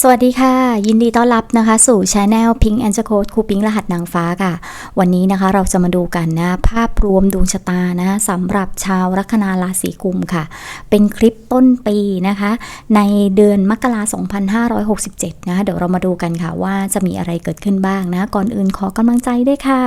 สวัสดีค่ะ ยินดีต้อนรับนะคะ สู่ช anel Pink and Code ครูปิงรหัสนางฟ้าค่ะ วันนี้นะคะเราจะมาดูกันนะ ภาพรวมดวงชะตานะสำหรับชาวลัคนาราศีกุมค่ะ เป็นคลิปต้นปีนะคะ ในเดือนมกราคม2567 นะเดี๋ยวเรามาดูกันค่ะว่าจะมีอะไรเกิดขึ้นบ้างนะ ก่อนอื่นขอกำลังใจด้วยค่ะ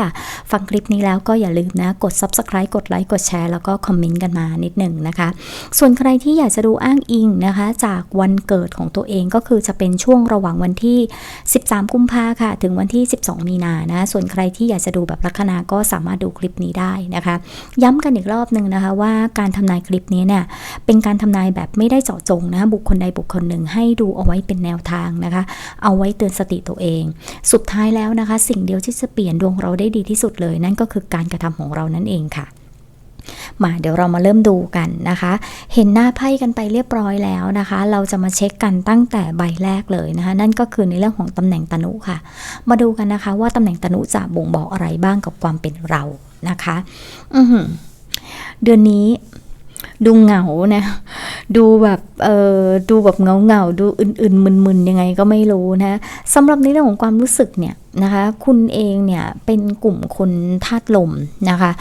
ฟังคลิปนี้แล้วก็อย่าลืมนะ กด subscribe กดไลค์กดแชร์แล้วก็คอมเมนต์กันมานิดหนึ่งนะคะ ส่วนใครที่อยากจะดูอ้างอิงนะคะ จากวันเกิดของตัวเองก็คือจะเป็นช่วงระหว่างวันที่ 13 กุมภาค่ะ ถึงวันที่ 12 มีนานะ ส่วนใครที่อยากจะดูแบบลัคนาก็สามารถดูคลิปนี้ได้นะคะ ย้ำกันอีกรอบหนึ่งนะคะว่าการทำนายคลิปนี้เนี่ยเป็นการทำนายแบบไม่ได้เจาะจงนะบุคคลใดบุคคลหนึ่งให้ดูเอาไว้เป็นแนวทางนะคะ เอาไว้เตือนสติตัวเอง สุดท้ายแล้วนะคะ สิ่งเดียวที่จะเปลี่ยนดวงเราได้ดีที่สุดเลย นั่นก็คือการกระทำของเรานั่นเองค่ะ มาเดี๋ยวเรามาเริ่มดูกันนะคะ เห็นหน้าไพ่กันไปเรียบร้อยแล้วนะคะ เราจะมาเช็คกันตั้งแต่ใบแรกเลยนะคะ นั่นก็คือในเรื่องของตำแหน่งตนุค่ะ มาดูกันนะคะ ว่าตำแหน่งตนุจะบ่งบอกอะไรบ้างกับความเป็นเรานะคะ อือเดือนนี้ดูเหงานะดูแบบเออดูแบบเงาเงาดูอื่นๆมึนๆยังไงก็ไม่รู้นะสำหรับในเรื่องของความรู้สึกเนี่ยนะคะ คุณเองเนี่ยเป็นกลุ่มคนธาตุลมนะคะ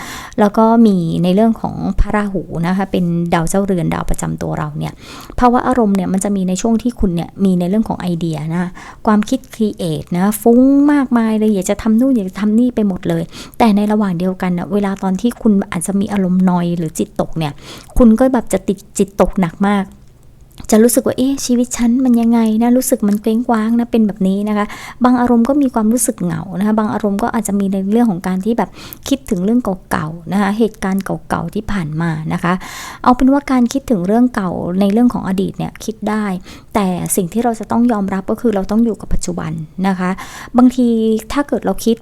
แล้วก็มีในเรื่องของพระราหูนะคะ เป็นดาวเจ้าเรือนดาวประจำตัวเราเนี่ยภาวะอารมณ์เนี่ยมันจะมีในช่วงที่คุณเนี่ยมีในเรื่องของไอเดียนะความคิดครีเอทนะฟุ้งมากมายเลยอยากจะทำนู่นอยากจะทำนี่ไปหมดเลย แต่ในระหว่างเดียวกันนเวลาตอนที่คุณอาจจะมีอารมณ์นอยหรือจิตตกเนี่ย คุณก็แบบจะติดจิตตกหนักมาก จะรู้สึกว่าเอ๊ะชีวิตฉันมันยังไงนะรู้สึกมันเคว้งคว้างนะเป็นแบบนี้นะคะ บางอารมณ์ก็มีความรู้สึกเหงานะคะบางอารมณ์ก็อาจจะมีในเรื่องของการที่แบบคิดถึงเรื่องเก่าๆนะคะเหตุการณ์เก่าๆที่ผ่านมานะคะ เอาเป็นว่าการคิดถึงเรื่องเก่าในเรื่องของอดีตเนี่ยคิดได้ แต่สิ่งที่เราจะต้องยอมรับก็คือเราต้องอยู่กับปัจจุบันนะคะ บางทีถ้าเกิดเราคิด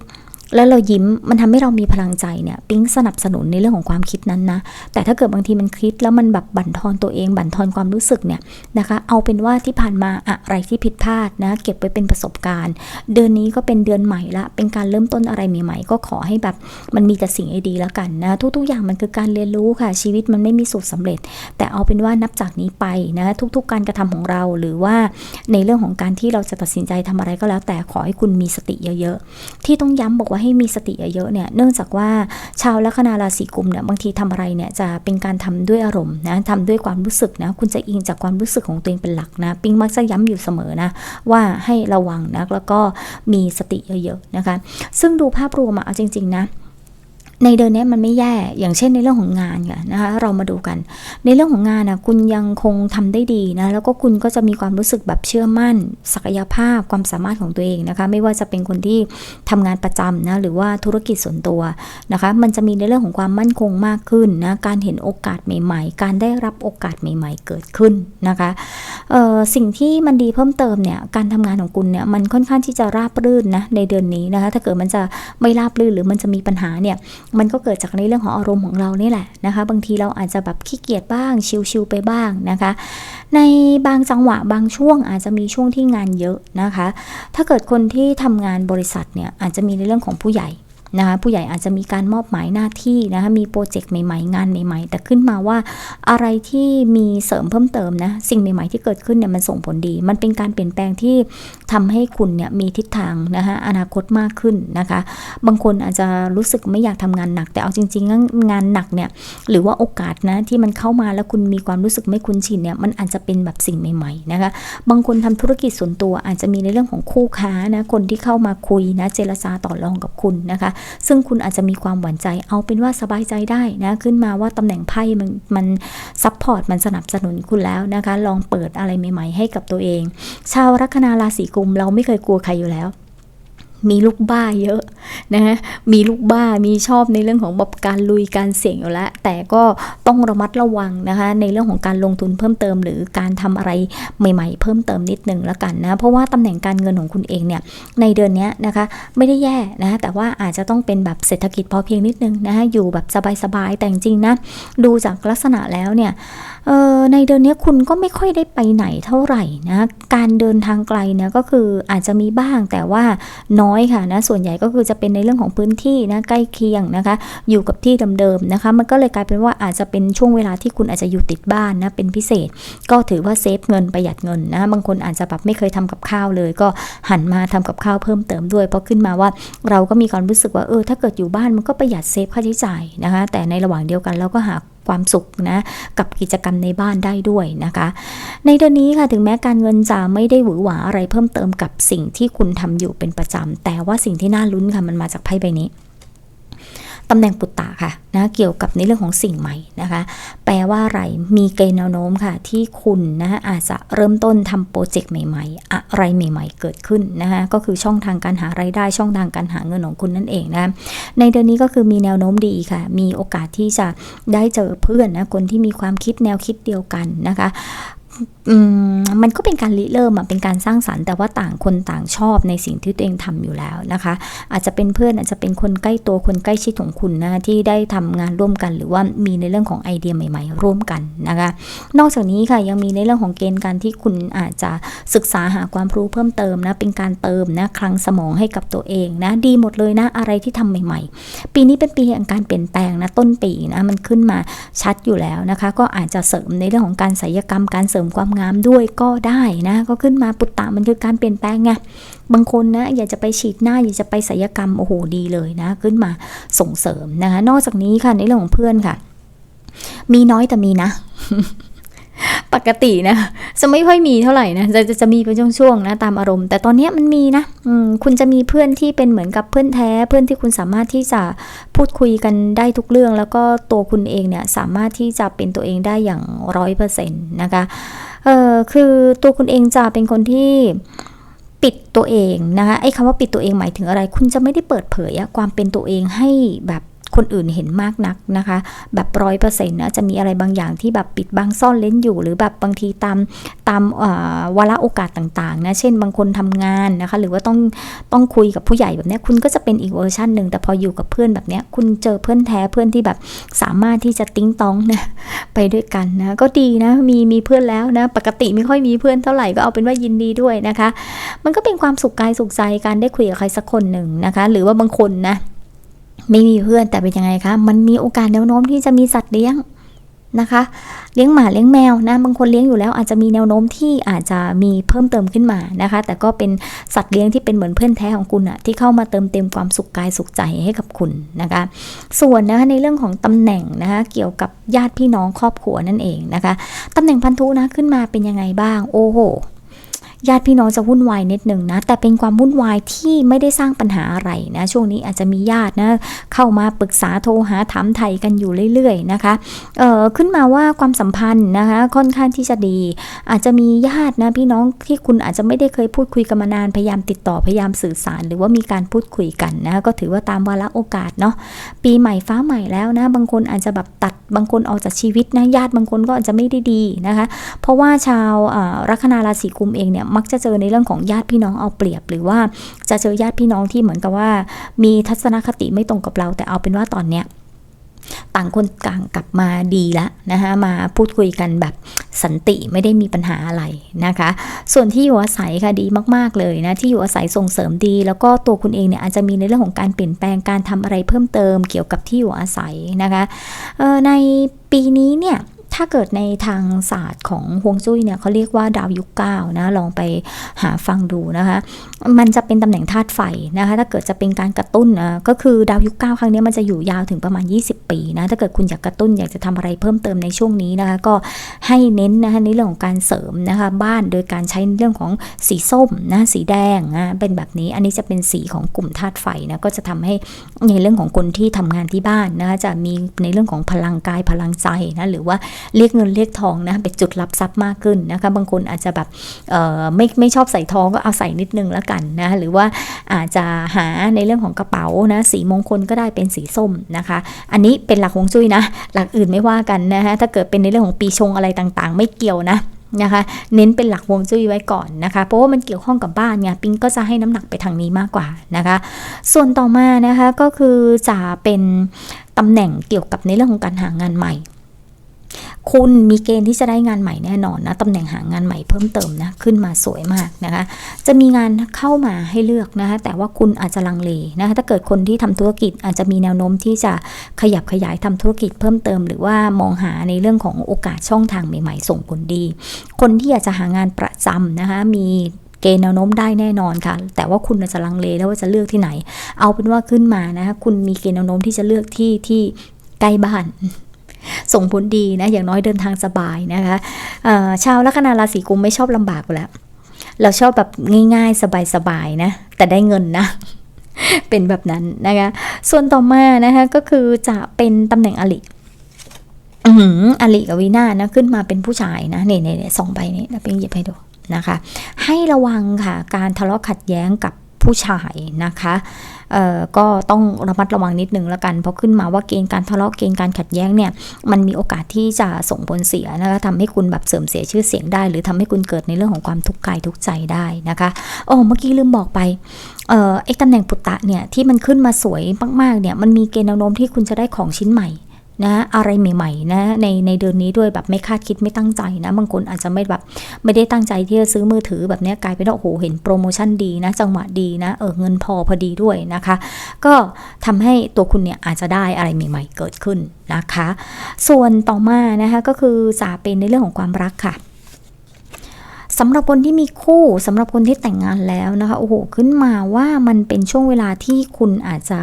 แล้วเรายิ้มมันทำให้เรามีพลังใจเนี่ยปิ๊งสนับสนุนในเรื่องของความคิดนั้นนะ แต่ถ้าเกิดบางทีมันคิดแล้วมันแบบบั่นทอนตัวเองบั่นทอนความรู้สึกเนี่ยนะคะ เอาเป็นว่าที่ผ่านมาอะไรที่ผิดพลาดนะ เก็บไว้เป็นประสบการณ์ เดือนนี้ก็เป็นเดือนใหม่ละ เป็นการเริ่มต้นอะไรใหม่ๆ ก็ขอให้แบบมันมีแต่สิ่งดีๆแล้วกันนะ ทุกๆอย่างมันคือการเรียนรู้ค่ะ ชีวิตมันไม่มีสูตรสำเร็จ แต่เอาเป็นว่านับจากนี้ไปนะทุกๆ การกระทำของเราหรือว่าในเรื่องของการที่เราจะตัดสินใจทำอะไรก็แล้ว แต่ขอให้คุณมีสติเยอะ ๆ ที่ต้องย้ำบอกว่าให้มีสติเยอะๆเนี่ยเนื่องจากว่าชาวลัคนาราศีกุมเนี่ยบางทีทำอะไรเนี่ยจะเป็นการทำด้วยอารมณ์นะทำด้วยความรู้สึกนะคุณจะอิงจากความรู้สึกของตัวเองเป็นหลักนะปิงมักจะย้ำอยู่เสมอนะว่าให้ระวังนะแล้วก็มีสติเยอะๆนะคะ ซึ่งดูภาพรวมอะเอาจริงๆนะ ในเดือนนี้มันไม่แย่ อย่างเช่นในเรื่องของงานค่ะนะคะ เรามาดูกัน ในเรื่องของงานนะคุณยังคงทำได้ดีนะ แล้วก็คุณก็จะมีความรู้สึกแบบเชื่อมั่น ศักยภาพ ความสามารถของตัวเองนะคะ ไม่ว่าจะเป็นคนที่ทำงานประจำนะ หรือว่าธุรกิจส่วนตัวนะคะ มันจะมีในเรื่องของความมั่นคงมากขึ้นนะ การเห็นโอกาสใหม่ ๆ การได้รับโอกาสใหม่ ๆ เกิดขึ้นนะคะ สิ่งที่มันดีเพิ่มเติมเนี่ยการทำงานของคุณเนี่ยมันค่อนข้างที่จะราบรื่นนะในเดือนนี้นะคะถ้าเกิดมันจะไม่ราบรื่นหรือมันจะมีปัญหาเนี่ยมันก็เกิดจากในเรื่องของอารมณ์ของเรานี่แหละนะคะ บางทีเราอาจจะแบบขี้เกียจบ้างชิวๆไปบ้างนะคะ ในบางจังหวะบางช่วงอาจจะมีช่วงที่งานเยอะนะคะ ถ้าเกิดคนที่ทำงานบริษัทเนี่ยอาจจะมีในเรื่องของผู้ใหญ่ นะคะผู้ใหญ่อาจจะมีการมอบหมายหน้าที่นะคะมีโปรเจกต์ใหม่ๆ งานใหม่ๆ แต่ขึ้นมาว่าอะไรที่มีเสริมเพิ่มเติมนะสิ่งใหม่ ๆที่เกิดขึ้นเนี่ยมันส่งผลดี มันเป็นการเปลี่ยนแปลงที่ทำให้คุณเนี่ยมีทิศทางนะคะอนาคตมากขึ้นนะคะ บางคนอาจจะรู้สึกไม่อยากทำงานหนัก แต่เอาจริง ๆ งานหนักเนี่ยหรือว่าโอกาสนะที่มันเข้ามาแล้วคุณมีความรู้สึกไม่คุ้นชินเนี่ยมันอาจจะเป็นแบบสิ่งใหม่ๆนะคะบางคนทำธุรกิจส่วนตัวอาจจะมีในเรื่องของคู่ค้านะคนที่เข้ามาคุยนะเจรจาต่อรองกับคุณนะคะซึ่งคุณอาจจะมีความหวั่นใจเอาเป็นว่าสบายใจได้นะขึ้นมาว่าตำแหน่งไพ่มันมันซัพพอร์ตมันสนับสนุนคุณแล้วนะคะ ลองเปิดอะไรใหม่ ๆ ให้กับตัวเอง ชาวลัคนาราศีกุมเราไม่เคยกลัวใครอยู่แล้วมีลูกบ้าเยอะ นะฮะมีลูกบ้ามีชอบในเรื่องของแบบการลุยการเสี่ยงอยู่แล้ว แต่ก็ต้องระมัดระวังนะคะในเรื่องของการลงทุนเพิ่มเติม หรือการทำอะไรใหม่ ๆ เพิ่มเติมนิดนึงแล้วกันนะเพราะว่าตำแหน่งการเงินของคุณเองเนี่ยในเดือนนี้นะคะไม่ได้แย่นะแต่ว่าอาจจะต้องเป็นแบบเศรษฐกิจพอเพียงนิดนึงนะคะอยู่แบบสบายๆแต่จริงๆนะดูจากลักษณะแล้วเนี่ย เออในเดือนนี้คุณก็ไม่ค่อยได้ไปไหนเท่าไหร่นะการเดินทางไกลเนี่ยก็คืออาจจะมีบ้างแต่ว่าน้อยค่ะนะส่วนใหญ่ก็คือจะเป็นในเรื่องของพื้นที่นะใกล้เคียงนะคะ อยู่กับที่เดิมๆนะคะ มันก็เลยกลายเป็นว่าอาจจะเป็นช่วงเวลาที่คุณอาจจะอยู่ติดบ้านนะเป็นพิเศษ ก็ถือว่าเซฟเงินประหยัดเงินนะบางคนอาจจะแบบไม่เคยทำกับข้าวเลย ก็หันมาทำกับข้าวเพิ่มเติมด้วยเพราะขึ้นมาว่าเราก็มีความรู้สึกว่าเออถ้าเกิดอยู่บ้านมันก็ประหยัดเซฟค่าใช้จ่ายนะคะ แต่ในระหว่างเดียวกันเราก็หา ความสุขนะกับกิจกรรมในบ้านได้ด้วยนะคะ ในเดือนนี้ค่ะถึงแม้การเงินจะไม่ได้หวือหวาอะไรเพิ่มเติมกับสิ่งที่คุณทำอยู่เป็นประจำแต่ว่าสิ่งที่น่าลุ้นค่ะมันมาจากไพ่ใบนี้ ตำแหน่งปุตตะค่ะนะเกี่ยวกับในเรื่องของสิ่งใหม่นะคะ แปลว่าอะไรมีเกณฑ์แนวโน้มค่ะ ที่คุณนะอาจจะเริ่มต้นทำโปรเจกต์ใหม่ๆ อะไรใหม่ ๆ เกิดขึ้นนะคะก็คือช่องทางการหาไรายได้ช่องทางการหาเงินของคุณนั่นเองนะในเดือนนี้ก็คือมีแนวโน้มดีค่ะ มีโอกาสที่จะได้เจอเพื่อนนะคนที่มีความคิดแนวคิดเดียวกันนะคะ มันก็เป็นการริเริ่มอะเป็นการสร้างสารรค์แต่ว่าต่างคนต่างชอบในสิ่งที่ตัวเองทำอยู่แล้วนะคะ อาจจะเป็นเพื่อนอาจจะเป็นคนใกล้ตัวคนใกล้ชิดของคุณนะที่ได้ทำงานร่วมกัน หรือว่ามีในเรื่องของไอเดียใหม่ ๆ ร่วมกันนะคะ นอกจากนี้ค่ะยังมีในเรื่องของเกณฑ์การที่คุณอาจจะศึกษาหาความรู้เพิ่มเติมนะเป็นการเติมนะคลังสมองให้กับตัวเองนะดีหมดเลยนะอะไรที่ทำใหม่ๆ ปีนี้เป็นปีแห่งการเปลี่ยนแปลงนะต้นปีนะมันขึ้นมาชัดอยู่แล้วนะคะ ก็อาจจะเสริมในเรื่องของการศิลปกรรมการเสริมความงามด้วยก็ได้นะ ก็ขึ้นมาปุตตะมันคือการเปลี่ยนแปลงไงบางคนนะอยากจะไปฉีดหน้าอยากจะไปศัลยกรรมโอ้โหดีเลยนะ ขึ้นมาส่งเสริมนะคะนอกจากนี้ค่ะในเรื่องของเพื่อนค่ะ มีน้อยแต่มีนะปกตินะจะไม่ค่อยมีเท่าไหร่นะจะจะมีเป็นช่วงๆนะตามอารมณ์ แต่ตอนนี้มันมีนะคุณจะมีเพื่อนที่เป็นเหมือนกับเพื่อนแท้ เพื่อนที่คุณสามารถที่จะพูดคุยกันได้ทุกเรื่อง แล้วก็ตัวคุณเองเนี่ยสามารถที่จะเป็นตัวเองได้อย่างร้อยเปอร์เซ็นต์นะคะ เออคือตัวคุณเองจะเป็นคนที่ปิดตัวเองนะคะไอ้คำว่าปิดตัวเองหมายถึงอะไร คุณจะไม่ได้เปิดเผยความเป็นตัวเองให้แบบ คนอื่นเห็นมากนักนะคะ แบบร้อยเปอร์เซ็นต์นะจะมีอะไรบางอย่างที่แบบปิดบังซ่อนเล้นอยู่ หรือแบบบางทีตามตามวาระโอกาสต่างๆนะเช่นบางคนทำงานนะคะ หรือว่าต้องต้องคุยกับผู้ใหญ่แบบนี้คุณก็จะเป็นอีกเวอร์ชันหนึ่งแต่พออยู่กับเพื่อนแบบนี้คุณเจอเพื่อนแท้เพื่อนที่แบบสามารถที่จะติ้งต้องนะไปด้วยกันนะก็ดีนะมีมีเพื่อนแล้วนะปกติไม่ค่อยมีเพื่อนเท่าไหร่ก็เอาเป็นว่ายินดีด้วยนะคะ มันก็เป็นความสุขกายสุขใจการได้คุยกับใครสักคนหนึ่งนะคะ หรือว่าบางคนนะ ไม่มีเพื่อนแต่เป็นยังไงคะ มันมีโอกาสแนวโน้มที่จะมีสัตว์เลี้ยงนะคะ เลี้ยงหมาเลี้ยงแมวนะ บางคนเลี้ยงอยู่แล้วอาจจะมีแนวโน้มที่อาจจะมีเพิ่มเติมขึ้นมานะคะ แต่ก็เป็นสัตว์เลี้ยงที่เป็นเหมือนเพื่อนแท้ของคุณอะที่เข้ามาเติมเต็มความสุขกายสุขใจให้กับคุณนะคะ ส่วนนะคะในเรื่องของตำแหน่งนะคะเกี่ยวกับญาติพี่น้องครอบครัวนั่นเองนะคะตำแหน่งพันธุนะขึ้นมาเป็นยังไงบ้าง โอ้โห ญาติพี่น้องจะวุ่นวายนิดหนึ่งนะ แต่เป็นความวุ่นวายที่ไม่ได้สร้างปัญหาอะไรนะ ช่วงนี้อาจจะมีญาตินะเข้ามาปรึกษาโทรหาถามไทยกันอยู่เรื่อยๆนะคะ เอ่อขึ้นมาว่าความสัมพันธ์นะคะค่อนข้างที่จะดี อาจจะมีญาตินะพี่น้องที่คุณอาจจะไม่ได้เคยพูดคุยกันมานานพยายามติดต่อพยายามสื่อสาร หรือว่ามีการพูดคุยกันนะก็ถือว่าตามวาระโอกาสเนาะปีใหม่ฟ้าใหม่แล้วนะบางคนอาจจะแบบตัดบางคนออกจากชีวิตนะญาติบางคนก็อาจจะไม่ได้ดีนะคะ เพราะว่าชาวลัคนาราศีกุมเองเนี่ยมักจะเจอในเรื่องของญาติพี่น้องเอาเปรียบ หรือว่าจะเจอญาติพี่น้องที่เหมือนกับว่า มีทัศนคติไม่ตรงกับเรา แต่เอาเป็นว่าตอนเนี้ยต่างคนต่างกลับมาดีแล้วนะคะมาพูดคุยกันแบบสันติไม่ได้มีปัญหาอะไรนะคะ ส่วนที่อยู่อาศัยค่ะดีมากๆเลยนะที่อยู่อาศัยส่งเสริมดี แล้วก็ตัวคุณเองเนี่ยอาจจะมีในเรื่องของการเปลี่ยนแปลงการทำอะไรเพิ่มเติมเกี่ยวกับที่อยู่อาศัยนะคะในปีนี้เนี่ย ถ้าเกิดในทางศาสตร์ของฮวงจุ้ยเนี่ยเขาเรียกว่าดาวยุคเก้านะลองไปหาฟังดูนะคะ มันจะเป็นตำแหน่งธาตุไฟนะคะ ถ้าเกิดจะเป็นการกระตุ้นนะก็คือดาวยุคเก้าครั้งนี้มันจะอยู่ยาวถึงประมาณ 20 ปีนะถ้าเกิดคุณอยากกระตุ้นอยากจะทำอะไรเพิ่มเติมในช่วงนี้นะคะก็ให้เน้นนะคะในเรื่องของการเสริมนะคะบ้านโดยการใช้เรื่องของสีส้มนะสีแดงนะเป็นแบบนี้อันนี้จะเป็นสีของกลุ่มธาตุไฟนะก็จะทำให้ในเรื่องของคนที่ทำงานที่บ้านนะคะจะมีในเรื่องของพลังกายพลังใจนะหรือว่าเรียกเงินเรียกทองนะเป็นจุดรับทรัพย์มากขึ้นนะคะบางคนอาจจะแบบไม่ไม่ชอบใส่ทองก็เอาใส่นิดนึงแล้วกันนะหรือว่าอาจจะหาในเรื่องของกระเป๋านะสีมงคลก็ได้เป็นสีส้มนะคะ อันนี้เป็นหลักฮวงจุ้ยนะ หลักอื่นไม่ว่ากันนะคะถ้าเกิดเป็นในเรื่องของปีชงอะไรต่างๆ ไม่เกี่ยวนะนะคะเน้นเป็นหลักวงจุ้ยไว้ก่อนนะคะ เพราะว่ามันเกี่ยวข้องกับบ้านไงปิงก็จะให้น้ำหนักไปทางนี้มากกว่านะคะ ส่วนต่อมานะคะก็คือจะเป็นตำแหน่งเกี่ยวกับในเรื่องของการหางานใหม่ คุณมีเกณฑ์ที่จะได้งานใหม่แน่นอนนะตำแหน่งหางานใหม่เพิ่มเติมนะขึ้นมาสวยมากนะคะ จะมีงานเข้ามาให้เลือกนะคะ แต่ว่าคุณอาจจะลังเลนะคะถ้าเกิดคนที่ทำธุรกิจอาจจะมีแนวโน้มที่จะขยับขยายทำธุรกิจเพิ่มเติม หรือว่ามองหาในเรื่องของโอกาสช่องทางใหม่ ๆ ส่งผลดี คนที่อยากจะหางานประจำนะคะมีเกณฑ์แนวโน้มได้แน่นอนค่ะ แต่ว่าคุณอาจจะลังเลแล้วว่าจะเลือกที่ไหน เอาเป็นว่าขึ้นมานะคะคุณมีเกณฑ์แนวโน้มที่จะเลือกที่ที่ใกล้บ้าน ส่งผลดีนะอย่างน้อยเดินทางสบายนะคะชาวลัคนาราศีกุมไม่ชอบลำบากอยู่แล้วเราชอบแบบง่าย ๆ สบายๆนะ แต่ได้เงินนะ เป็นแบบนั้นนะคะ ส่วนต่อมานะคะก็คือจะเป็นตำแหน่งอลิอลิกับวีนานะขึ้นมาเป็นผู้ชายนะเนี่ยเนี่ยเนี่ยสองใบนี้นะเป็นหยิบให้ดูนะคะ ให้ระวังค่ะ การทะเลาะขัดแย้งกับ ผู้ชายนะคะก็ต้องระมัดระวังนิดนึงแล้วกัน เพราะขึ้นมาว่าเกณฑ์การทะเลาะเกณฑ์การขัดแย้งเนี่ยมันมีโอกาสที่จะส่งผลเสียนะคะทำให้คุณแบบเสื่อมเสียชื่อเสียงได้ หรือทำให้คุณเกิดในเรื่องของความทุกข์กายทุกข์ใจได้นะคะโอ้เมื่อกี้ลืมบอกไปเอ่อไอ้ตำแหน่งปุตตะเนี่ยที่มันขึ้นมาสวยมากๆเนี่ยมันมีเกณฑ์แนวโน้มที่คุณจะได้ของชิ้นใหม่ นะอะไรใหม่ๆนะในในเดือนนี้ด้วยแบบไม่คาดคิดไม่ตั้งใจนะ บางคนอาจจะไม่แบบไม่ได้ตั้งใจที่จะซื้อมือถือแบบนี้กลายเป็นว่าโอ้โหเห็นโปรโมชั่นดีนะ จังหวะดีนะเออเงินพอพอดีด้วยนะคะ ก็ทำให้ตัวคุณเนี่ยอาจจะได้อะไรใหม่ ๆ เกิดขึ้นนะคะ ส่วนต่อมานะคะก็คือจะเป็นในเรื่องของความรักค่ะสำหรับคนที่มีคู่สำหรับคนที่แต่งงานแล้วนะคะโอ้โหขึ้นมาว่ามันเป็นช่วงเวลาที่คุณอาจจะ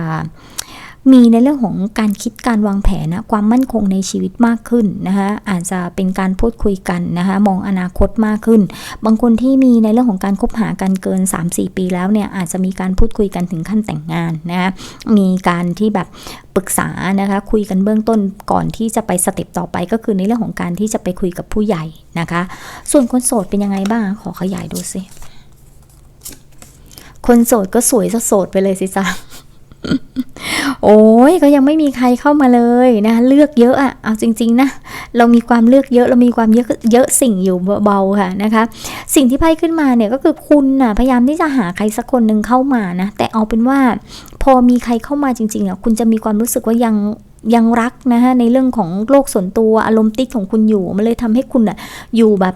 มีในเรื่องของการคิดการวางแผนนะความมั่นคงในชีวิตมากขึ้นนะคะอาจจะเป็นการพูดคุยกันนะคะมองอนาคตมากขึ้น บางคนที่มีในเรื่องของการคบหากันเกิน 3-4 ปีแล้วเนี่ยอาจจะมีการพูดคุยกันถึงขั้นแต่งงานนะคะมีการที่แบบปรึกษานะคะคุยกันเบื้องต้นก่อนที่จะไปสเต็ปต่อไปก็คือในเรื่องของการที่จะไปคุยกับผู้ใหญ่นะคะ ส่วนคนโสดเป็นยังไงบ้างขอขยายดูสิคนโสดก็สวยซะโสดไปเลยสิจ๊ะ โอ้ยก็ยังไม่มีใครเข้ามาเลยนะ เลือกเยอะอะเอาจริง ๆนะเรามีความเลือกเยอะเรามีความเยอะเยอะสิ่งอยู่เบาๆค่ะนะคะ สิ่งที่ไพ่ขึ้นมาเนี่ยก็คือคุณน่ะพยายามที่จะหาใครสักคนหนึ่งเข้ามานะแต่เอาเป็นว่าพอมีใครเข้ามาจริงๆอะคุณจะมีความรู้สึกว่ายัง ยังรักนะฮะในเรื่องของโลกส่วนตัวอารมณ์ติดของคุณอยู่มันเลยทำให้คุณอะอยู่แบบ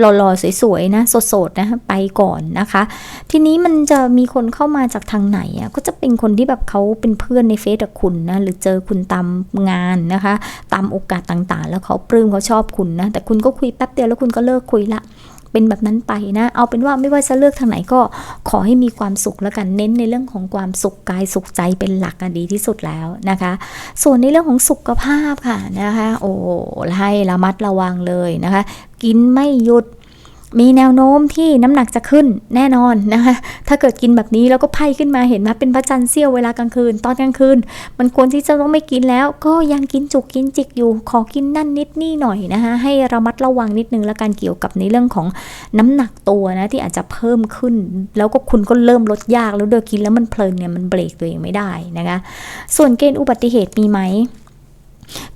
หล่อๆสวยๆนะสดๆนะไปก่อนนะคะ ทีนี้มันจะมีคนเข้ามาจากทางไหนอะก็จะเป็นคนที่แบบเขาเป็นเพื่อนในเฟซกับคุณนะหรือเจอคุณตามงานนะคะ ตามโอกาสต่างๆ แล้วเขาปลื้มเขาชอบคุณนะแต่คุณก็คุยแป๊บเดียวแล้วคุณก็เลิกคุยละ เป็นแบบนั้นไปนะ เอาเป็นว่าไม่ว่าจะเลือกทางไหนก็ขอให้มีความสุขแล้วกันเน้นในเรื่องของความสุขกายสุขใจเป็นหลักอะดีที่สุดแล้วนะคะ ส่วนในเรื่องของสุขภาพค่ะนะคะ โอ้ให้ระมัดระวังเลยนะคะ กินไม่หยุด มีแนวโน้มที่น้ำหนักจะขึ้นแน่นอนนะคะ ถ้าเกิดกินแบบนี้แล้วก็ไพ่ขึ้นมาเห็นไหมเป็นพระจันทร์เสี้ยวเวลากลางคืน ตอนกลางคืน มันควรที่จะต้องไม่กินแล้ว ก็ยังกินจุกกินจิกอยู่ ขอกินนั่นนิดนี่หน่อยนะคะ ให้ระมัดระวังนิดนึงและการเกี่ยวกับในเรื่องของน้ำหนักตัวนะที่อาจจะเพิ่มขึ้น แล้วก็คุณก็เริ่มลดยากแล้วเดินกินแล้วมันเพลินเนี่ยมันเบรกตัวเองไม่ได้นะคะ ส่วนเกณฑ์อุบัติเหตุมีไหม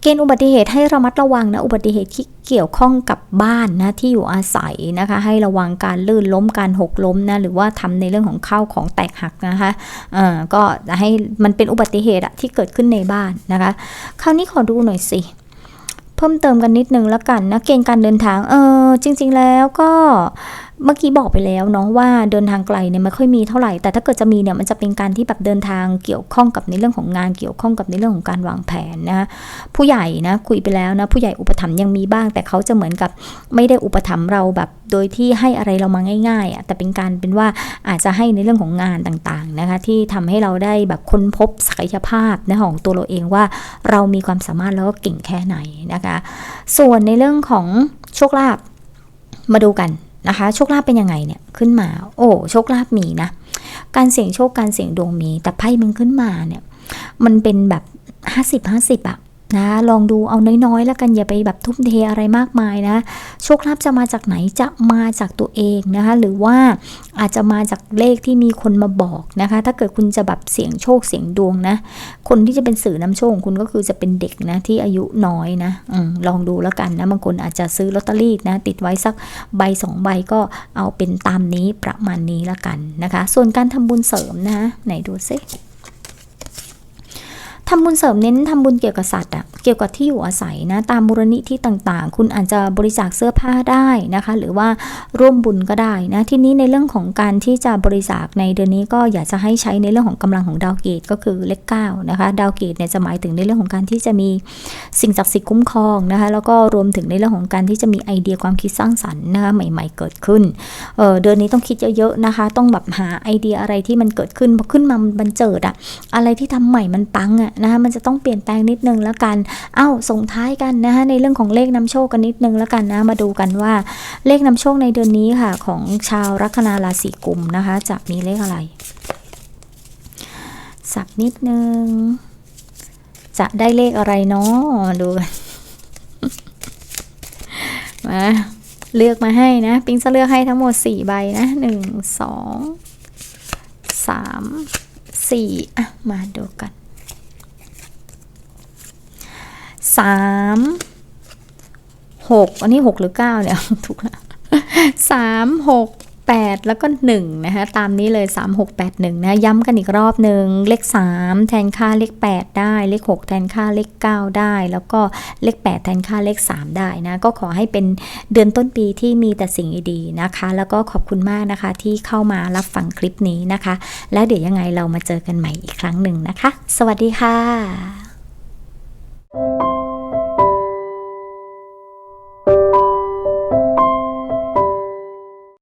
เกณฑ์อุบัติเหตุให้ระมัดระวังนะอุบัติเหตุที่เกี่ยวข้องกับบ้านนะที่อยู่อาศัยนะคะ ให้ระวังการลื่นล้มการหกล้มนะหรือว่าทำในเรื่องของข้าวของแตกหักนะคะเอ่อก็ให้มันเป็นอุบัติเหตุที่เกิดขึ้นในบ้านนะคะ คราวนี้ขอดูหน่อยสิเพิ่มเติมกันนิดนึงแล้วกันนะเกณฑ์การเดินทางเออจริง ๆแล้วก็ เมื่อกี้บอกไปแล้วเนาะว่าเดินทางไกลเนี่ยไม่ค่อยมีเท่าไหร่ แต่ถ้าเกิดจะมีเนี่ยมันจะเป็นการที่แบบเดินทางเกี่ยวข้องกับในเรื่องของงานเกี่ยวข้องกับในเรื่องของการวางแผนนะผู้ใหญ่นะคุยไปแล้วนะผู้ใหญ่อุปถัมภ์ยังมีบ้าง แต่เขาจะเหมือนกับไม่ได้อุปถัมภ์เราแบบโดยที่ให้อะไรเรามาง่ายๆอะแต่เป็นการเป็นว่าอาจจะให้ในเรื่องของงานต่างๆนะคะที่ทำให้เราได้แบบค้นพบศักยภาพนะของตัวเราเองว่าเรามีความสามารถแล้วก็เก่งแค่ไหนนะคะ ส่วนในเรื่องของโชคลาภมาดูกัน นะคะ โชคลาภเป็นยังไงเนี่ยขึ้นมา โอ้โชคลาภมีนะ การเสี่ยงโชคการเสี่ยงดวงมี แต่ไพ่มันขึ้นมาเนี่ย มันเป็นแบบ 50 50อะ นะลองดูเอาน้อยๆแล้วกันอย่าไปแบบทุ่มเทอะไรมากมายนะ โชคลาภจะมาจากไหนจะมาจากตัวเองนะคะ หรือว่าอาจจะมาจากเลขที่มีคนมาบอกนะคะ ถ้าเกิดคุณจะแบบเสี่ยงโชคเสี่ยงดวงนะ คนที่จะเป็นสื่อนำโชคของคุณก็คือจะเป็นเด็กนะที่อายุน้อยนะอลองดูแล้วกันนะบางคนอาจจะซื้อลอตเตอรี่นะติดไว้สักใบสองใบก็เอาเป็นตามนี้ประมาณนี้ละกันนะคะ ส่วนการทำบุญเสริมนะไหนดูซิ ทำบุญเสริมเน้นทำบุญเกี่ยวกับสัตว์อะเกี่ยวกับที่อยู่อาศัยนะตามมูลนิธิต่างๆ คุณอาจจะบริจาคเสื้อผ้าได้นะคะ หรือว่าร่วมบุญก็ได้นะทีนี้ในเรื่องของการที่จะบริจาคในเดือนนี้ก็อยากจะให้ใช้ในเรื่องของกำลังของดาวเกตก็คือเลขเก้านะคะดาวเกตเนี่ยจะหมายถึงในเรื่องของการที่จะมีสิ่งศักดิ์สิทธิ์คุ้มครองนะคะแล้วก็รวมถึงในเรื่องของการที่จะมีไอเดียความคิดสร้างสรรค์นะคะใหม่ ๆ เกิดขึ้นเออเดือนนี้ต้องคิดเยอะๆนะคะ ต้องแบบหาไอเดียอะไรที่มันเกิดขึ้นพอขึ้นมาบันเจิดอะอะไรที่ทำใหม่มันปังอะนะคะมันจะต้องเปลี่ยนแปลงนิดนึงแล้วกัน เอ้าส่งท้ายกันนะคะในเรื่องของเลขนำโชคกันนิดนึงแล้วกันนะมาดูกันว่าเลขนำโชคในเดือนนี้ค่ะ ของชาวลัคนาราศีกุมนะคะ จะมีเลขอะไร สักนิดนึง จะได้เลขอะไรเนาะดูกันมาเลือกมาให้นะ ปิงจะเลือกให้ทั้งหมด 4 ใบนะ 1 2 3 4อะมาดูกัน สามหกอันนี้หกหรือเก้าเนี่ยถูกละสามหกแปดแล้วก็หนึ่งนะคะ ตามนี้เลยสามหกแปดหนึ่งนะ ย้ำกันอีกรอบหนึ่งเลขสามแทนค่าเลขแปดได้ เลขหกแทนค่าเลขเก้าได้ แล้วก็เลขแปดแทนค่าเลขสามได้นะ ก็ขอให้เป็นเดือนต้นปีที่มีแต่สิ่งดีๆนะคะ แล้วก็ขอบคุณมากนะคะที่เข้ามารับฟังคลิปนี้นะคะ แล้วเดี๋ยวยังไงเรามาเจอกันใหม่อีกครั้งหนึ่งนะคะ สวัสดีค่ะ